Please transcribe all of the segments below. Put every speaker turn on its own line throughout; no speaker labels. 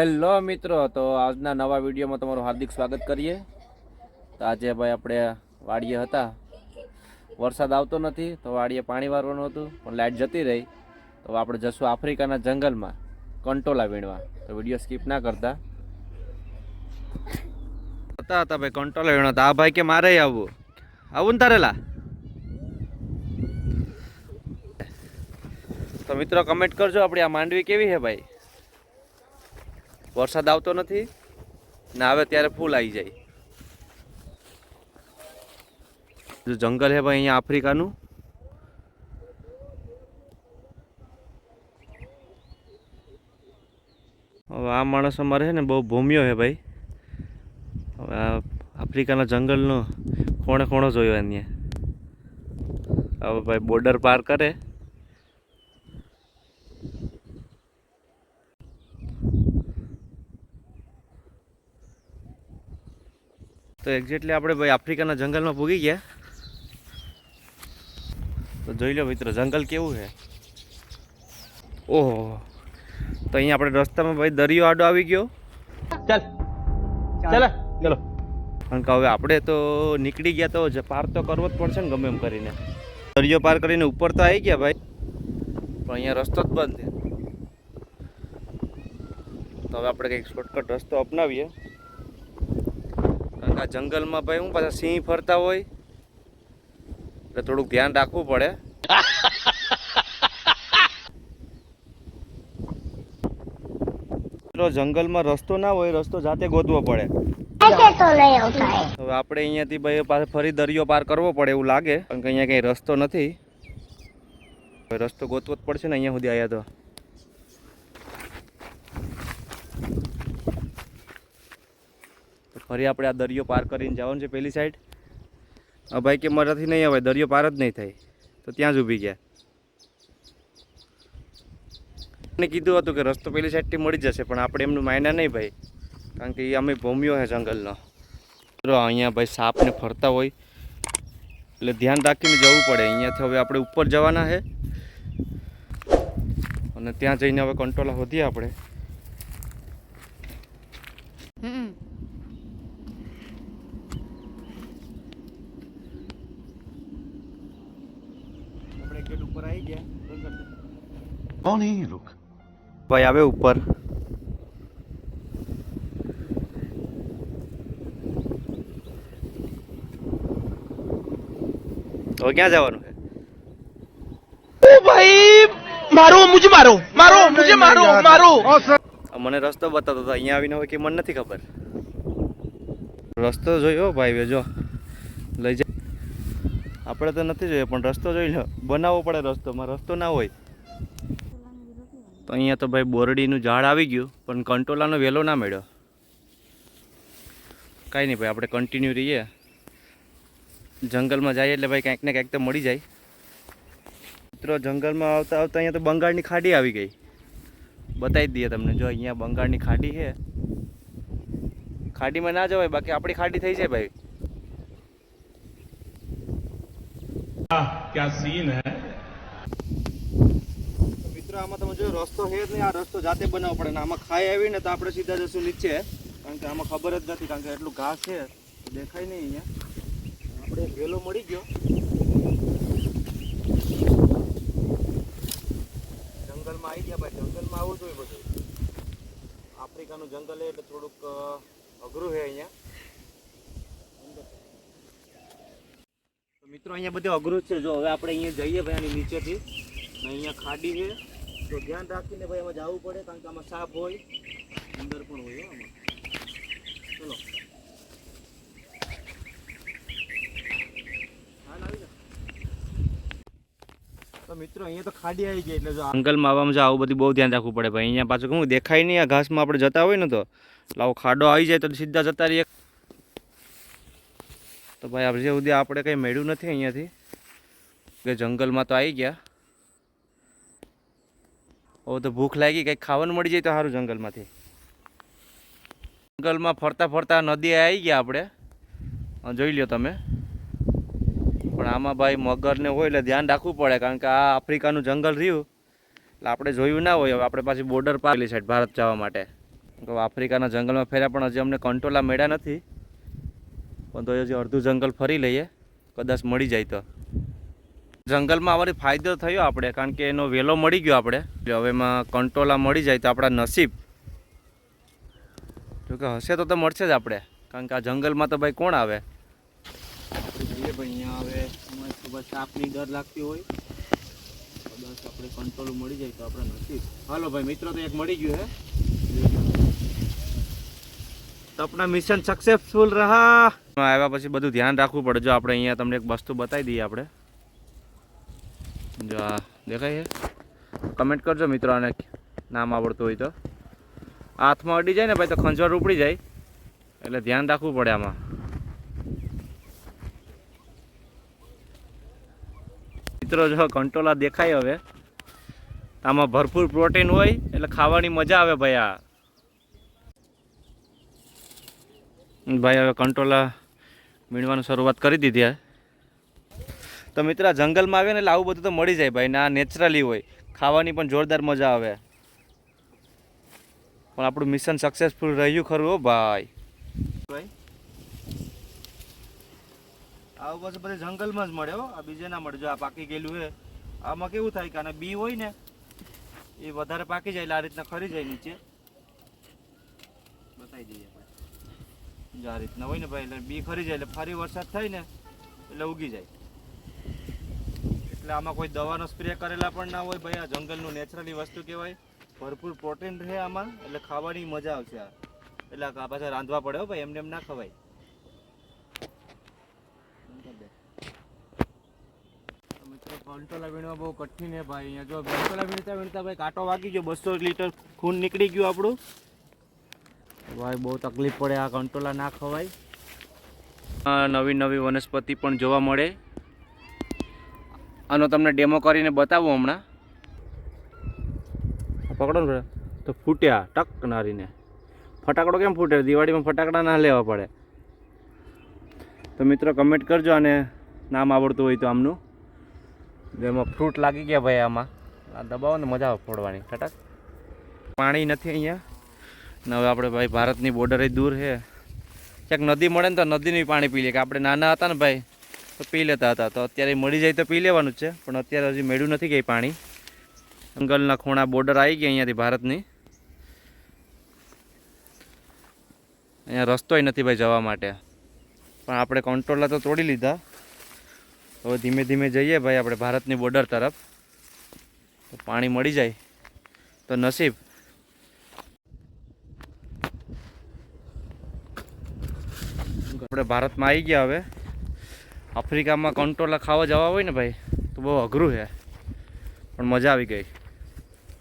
Hello મિત્રો, તો આજના નવા વિડીયોમાં તમારું હાર્દિક સ્વાગત કરીએ. તો આજે ભાઈ આપણે વાડીએ હતા. વરસાદ આવતો નથી, તો વાડીએ પાણી વારવાનું હતું, પણ લાઇટ જતી રહી. તો આપણે જશું આફ્રિકાના જંગલમાં, કંટોલા વીણવા. તો વીડિયો સ્કીપ ના કરતા. હતા હતા ભાઈ, કંટોલા વીણવા. તો આ ભાઈ કે મારે આવવું આવું ને તારેલા? તો મિત્રો કમેન્ટ કરજો, આપણી આ માંડવી કેવી છે ભાઈ? વરસાદ આવતો નથી ને આવે ત્યારે ફૂલ આવી જાય. જો જંગલ છે ભાઈ અહીંયા આફ્રિકાનું. હવે આ માણસ અમારે છે ને બહુ ભૂમ્યો છે ભાઈ. હવે આ આફ્રિકાના જંગલનો ખૂણે ખૂણો જોયો એને હવે ભાઈ બોર્ડર પાર કરે. તો એક્ઝેક્ટલી આપણે ભાઈ આફ્રિકાના જંગલમાં પૂગી ગયા. તો જોઈ લો મિત્રો જંગલ કેવું છે? ઓહો. તો અહીંયા આપણે રસ્તામાં ભાઈ દરિયો આડો આવી ગયો. ચાલ. ચાલ. ચલો. કારણ કે હવે આપણે તો નીકળી ગયા તો જ પાર તો કરવો જ પડશે ને ગમે એમ કરીને. દરિયો પાર કરીને ઉપર તો આવી ગયા ભાઈ. પણ અહીંયા રસ્તો જ બંધ છે. તો હવે આપણે કંઈક શોર્ટકટ રસ્તો અપનાવીએ. આ જંગલમાં ભાઈ હું પાછા સિંહ ફરતા હોય એટલે થોડુંક ધ્યાન રાખવું પડે. જંગલમાં રસ્તો ના હોય રસ્તો જાતે ગોતવો પડે. હવે આપણે અહીંયાથી ભાઈ પાસે ફરી દરિયો પાર કરવો પડે એવું લાગે કારણ કે અહીંયા કઈ રસ્તો નથી. રસ્તો ગોતવો જ પડશે ને અહીંયા સુધી આવ્યા તો. ફરી આપણે આ દરિયો પાર કરીને જવાનું છે પેલી સાઈડ ભાઈ કે મારાથી નહીં આવે, દરિયો પાર જ નહીં થાય. તો ત્યાં જ ઊભી ગયા. એને કીધું હતું કે રસ્તો પેલી સાઈડથી મળી જશે, પણ આપણે એમનું માયના નહીં ભાઈ. કારણ કે એ અમે ભૂમ્યો છે જંગલનો. મિત્રો, અહીંયા ભાઈ સાપને ફરતા હોય. એટલે ધ્યાન રાખીને જવું પડે. અહીંયાથી હવે આપણે ઉપર જવાના છે. અને ત્યાં જઈને હવે કંટ્રોલ હોધીએ આપણે. આપણે
કોણ હે લોક?
ભાઈ આવે ઉપર. તો ક્યાં જવાનું? છે
ભાઈ મારો મુજ મારો મારો મુજે મારો
મારો. મને રસ્તો બતાવતો હતો અહીંયા આવીને હોય કે મને નથી ખબર? રસ્તો જોયો ભાઈ બે જો. લઈ જાય આપણે તો નથી જોઈએ, પણ રસ્તો જોઈ લો. બનાવવો પડે રસ્તોમાં, રસ્તો ના હોય. તો અહીંયા તો ભાઈ બોરડીનું ઝાડ આવી ગયું, પણ કંટોલાનો વેલો ના મળ્યો. કાંઈ નહીં ભાઈ, આપણે કન્ટિન્યુ રહીએ. જંગલમાં જઈએ એટલે ભાઈ કંઈક ને કંઈક તો મળી જાય. મિત્રો, જંગલમાં આવતા આવતા અહીંયા તો બંગાળની ખાડી આવી ગઈ. બતાવી દઈએ તમને, જો અહીંયા બંગાળની ખાડી છે. ખાડીમાં ના જવાય, બાકી આપણી ખાડી થઈ જાય ભાઈ.
क्या सीन है
મિત્રો આમાં તમે જો રસ્તો છે જ નહીં આ રસ્તો જાતે બનાવવો પડે ને આમાં ખાઈ આવી ને તો આપણે સીધા જશું નીચે કારણ કે આમાં ખબર જ નથી કારણ કે એટલું ઘાસ છે દેખાય નહીં અહીંયા આપણે એક વેલો મળી ગયો જંગલમાં આવી ગયા ભાઈ જંગલમાં આવું જોઈએ બધું આફ્રિકાનું જંગલ છે એટલે થોડુંક અ, અઘરું છે અહીંયા મિત્રો, અહીંયા બધું અઘરું છે. જો, હવે આપણે અહીંયા જઈએ ભાઈ આની નીચેથી. અહીંયા ખાડી છે. તો ધ્યાન રાખીને ભાઈ એમાં જવું પડે, કારણ કે આમાં સાપ હોય. અંદર પણ હોય આમાં. ચલો. તો મિત્રો, અહીંયા તો ખાડી આવી ગઈ એટલે જો જો આવું બધું બહુ ધ્યાન રાખવું પડે ભાઈ. અહીંયા પાછું કહું દેખાય નહીં આ ઘાસમાં આપણે જતા હોય ને તો. આવો ખાડો આવી જાય તો સીધા જતા રહીએ. તો ભાઈ આજે સુધી આપણે કંઈ મેળ્યું નથી અહીંયાથી, કે જંગલમાં તો આવી ગયા. હવે તો ભૂખ લાગી, કંઈક ખાવાનું મળી જાય તો સારું જંગલમાંથી. જંગલમાં ફરતા ફરતા નદી આવી ગયા આપણે. જોઈ લ્યો તમે. પણ આમાં ભાઈ મગરને હોય એટલે ધ્યાન રાખવું પડે, કારણ કે આ આફ્રિકાનું જંગલ રહ્યું. એટલે આપણે જોયું ના હોય આપણે પાછી બોર્ડર પાડેલી સાઈડ ભારત જવા માટે. આફ્રિકાના જંગલમાં ફેર્યા પણ હજી અમને કંટ્રોલા મળ્યા નથી. પણ તો હજી અડધું જંગલ ફરી લઈએ. કદાચ મળી જાય તો. જંગલમાં આવરી ફાયદો થયો આપણે, કારણ કે એનો વેલો મળી ગયો આપણે. હવે એમાં કંટોલા મળી જાય તો આપણા નસીબ. જોકે હશે તો તો મળશે જ આપણે, કારણ કે આ જંગલમાં તો ભાઈ કોણ આવે? ભાઈ, અહીંયા આવે અમારે સાપની ડર લાગતી હોય. કદાચ આપણે કંટ્રોલ મળી જાય તો આપણે નસીબ. હાલો ભાઈ, મિત્રો તો એક મળી ગયું હે. તો આપણા મિશન સક્સેસફુલ રહા. આવ્યા પછી બધું ધ્યાન રાખવું પડે. જો આપણે અહીંયા તમને એક વસ્તુ બતાવી દઈએ આપણે. જો આ દેખાય છે? કમેન્ટ કરજો મિત્રો આને નામ આવડતું હોય તો. હાથમાં અડી જાય ને ભાઈ તો ખંજવાળ ઉપડી જાય. એટલે ધ્યાન રાખવું પડે આમાં. મિત્રો જો કંટોલા દેખાય હવે. આમાં ભરપૂર પ્રોટીન હોય, એટલે ખાવાની મજા આવે ભાઈ આ. ભાઈ હવે કંટ્રોલા મીણવાની શરૂઆત કરી દીધી તો મિત્ર જંગલમાં આવે ને એટલે આવું બધું તો મળી જાય ભાઈ, ને આ નેચરલી હોય. ખાવાની પણ જોરદાર મજા આવે. પણ આપણું મિશન સક્સેસફુલ રહ્યું ખરું હો ભાઈ. ભાઈ, આવું બસ બધે જંગલમાં જ મળે હો. આ બીજે ના મળે. જો આ પાકી ગયેલું છે. આમાં કેવું થાય કે આને બી હોય ને, એ વધારે પાકી જાય એટલે આ રીતના ખરી જાય નીચે. બતાવી દઈએ. જો રીતના હોય ને ભાઈ, એટલે બી ખરી જાય, એટલે ફરી વરસાદ થાય ને, એટલે ઉગી જાય. એટલે આમાં કોઈ દવાનો સ્પ્રે કરેલા પણ ના હોય ભાઈ, આ જંગલનું નેચરલી વસ્તુ કહેવાય. ભરપૂર પ્રોટીન રહે આમાં, એટલે ખાવાની મજા આવશે આ. એટલે આ પાછા રાંધવા પડે ભાઈ, એમને એમ ના ખવાય. કંટોલા વીણવા બહુ કઠિન છે અહીંયા જો કંટોલા વીણતા ભાઈ કાંટો વાગી ગયો, બસો લીટર ખૂન નીકળી ગયું આપણું. ભાઈ બહુ તકલીફ પડે આ કંટોલા ના ખવાય. આ નવી નવી વનસ્પતિ પણ જોવા મળે. આનો તમને ડેમો કરીને બતાવું હમણાં. પકડો ને તો ફૂટ્યા ટક નારીને. ફટાકડો કેમ ફૂટે? દિવાળીમાં ફટાકડા ના લેવા પડે. તો મિત્રો કમેન્ટ કરજો અને નામ આવડતું હોય તો આમનું. જેમાં ફ્રૂટ લાગી ગયા ભાઈ આમાં. આ દબાવો ને મજા આવે ફોડવાની. ફટાક. પાણી નથી અહીંયા. ને હવે આપણે ભાઈ ભારતની બોર્ડર દૂર છે. ક્યાંક નદી મળે ને તો નદીનું પાણી પી લે. કે આપણે નાના હતા ને ભાઈ, તો પી લેતા હતા. તો અત્યારે મળી જાય તો પી લેવાનું જ છે. પણ અત્યારે હજી મેળ્યું નથી ગઈ પાણી. જંગલના ખૂણા બોર્ડર આવી ગઈ અહીંયાથી ભારતની. અહીંયા રસ્તોય નથી ભાઈ જવા માટે. પણ આપણે કંટ્રોલર તો તોડી લીધા. હવે ધીમે ધીમે જઈએ ભાઈ આપણે ભારતની બોર્ડર તરફ. તો પાણી મળી જાય. તો નસીબ. આપણે ભારતમાં આવી ગયા હવે. આફ્રિકામાં કંટોલા ખાવા જવા હોય ને ભાઈ, તો બહુ અઘરું છે. પણ મજા આવી ગઈ.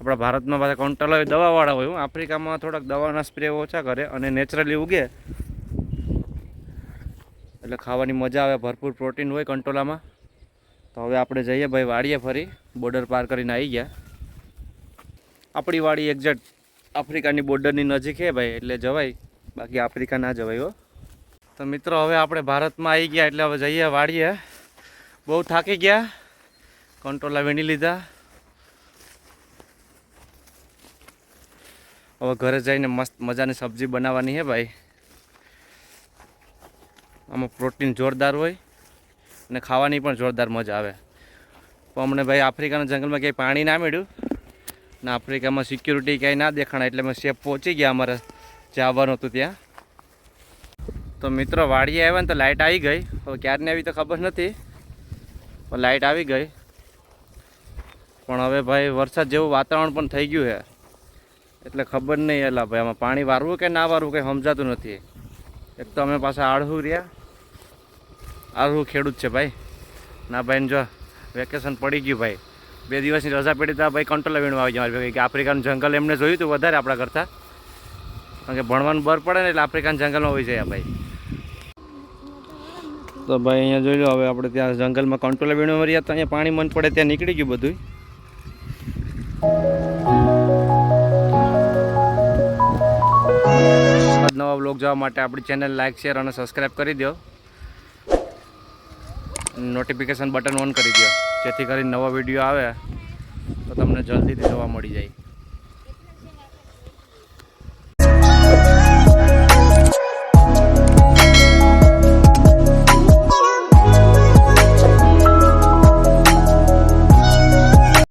આપણા ભારતમાં પાછા કંટોલા દવાવાળા હોય. આફ્રિકામાં થોડાક દવાના સ્પ્રે ઓછા કરે અને નેચરલી ઉગે. એટલે ખાવાની મજા આવે, ભરપૂર પ્રોટીન હોય કંટોલામાં તો હવે આપણે જઈએ ભાઈ, વાડીએ ફરી. બોર્ડર પાર કરીને આવી ગયા. આપણી વાડી એક્ઝેક્ટ આફ્રિકાની બોર્ડરની નજીક છે ભાઈ, એટલે જવાય. બાકી આફ્રિકા ના જવાય હો. તો મિત્રો, હવે આપણે ભારતમાં આવી ગયા એટલે હવે જઈએ વાડીએ. બહુ થાકી ગયા. કંટ્રોલા વીણી લીધા. હવે ઘરે જઈને મસ્ત મજાની સબ્જી બનાવવાની છે ભાઈ. આમાં પ્રોટીન જોરદાર હોય અને ખાવાની પણ જોરદાર મજા આવે. પણ અમને ભાઈ આફ્રિકાના જંગલમાં ક્યાંય પાણી ના મળ્યું ને આફ્રિકામાં સિક્યુરિટી ક્યાંય ના દેખાણા એટલે અમે સેફ પહોંચી ગયા અમારે. જે આવવાનું હતું ત્યાં. તો મિત્રો વાડીએ આવ્યા ને તો લાઇટ આવી ગઈ. હવે ક્યારની આવી તો ખબર નથી, પણ લાઇટ આવી ગઈ. પણ હવે ભાઈ વરસાદ જેવું વાતાવરણ પણ થઈ ગયું છે. એટલે ખબર નહીં એલા ભાઈ, આમાં પાણી વારવું કે ના વારવું કંઈ સમજાતું નથી. એક તો અમે પાછા આળહું રહ્યા. આળહું ખેડૂત છે ભાઈ. ના ભાઈને જો વેકેશન પડી ગયું ભાઈ. બે દિવસની રજા પડી તો ભાઈ કંટ્રોલ વીણવા આવી જાય ભાઈ કે આફ્રિકાનું જંગલ એમને જોયું હતું વધારે આપણા કરતાં. કારણ કે ભણવાનું બર પડે ને એટલે આફ્રિકાના જંગલમાં હોઈ જાય ભાઈ. તો ભાઈ અહીંયા જોઈ લો, હવે આપણે ત્યાં જંગલમાં કંટ્રોલ વીણવા રહ્યા તો અહીંયા પાણી મન પડે, ત્યાં નીકળી ગયું બધું નવા બ્લોગ જોવા માટે આપણી ચેનલ લાઇક શેર અને સબસ્ક્રાઈબ કરી દો. નોટિફિકેશન બટન ઓન કરી દો. જેથી કરીને નવા વીડિયો આવે, તો તમને જલ્દીથી જોવા મળી જાય.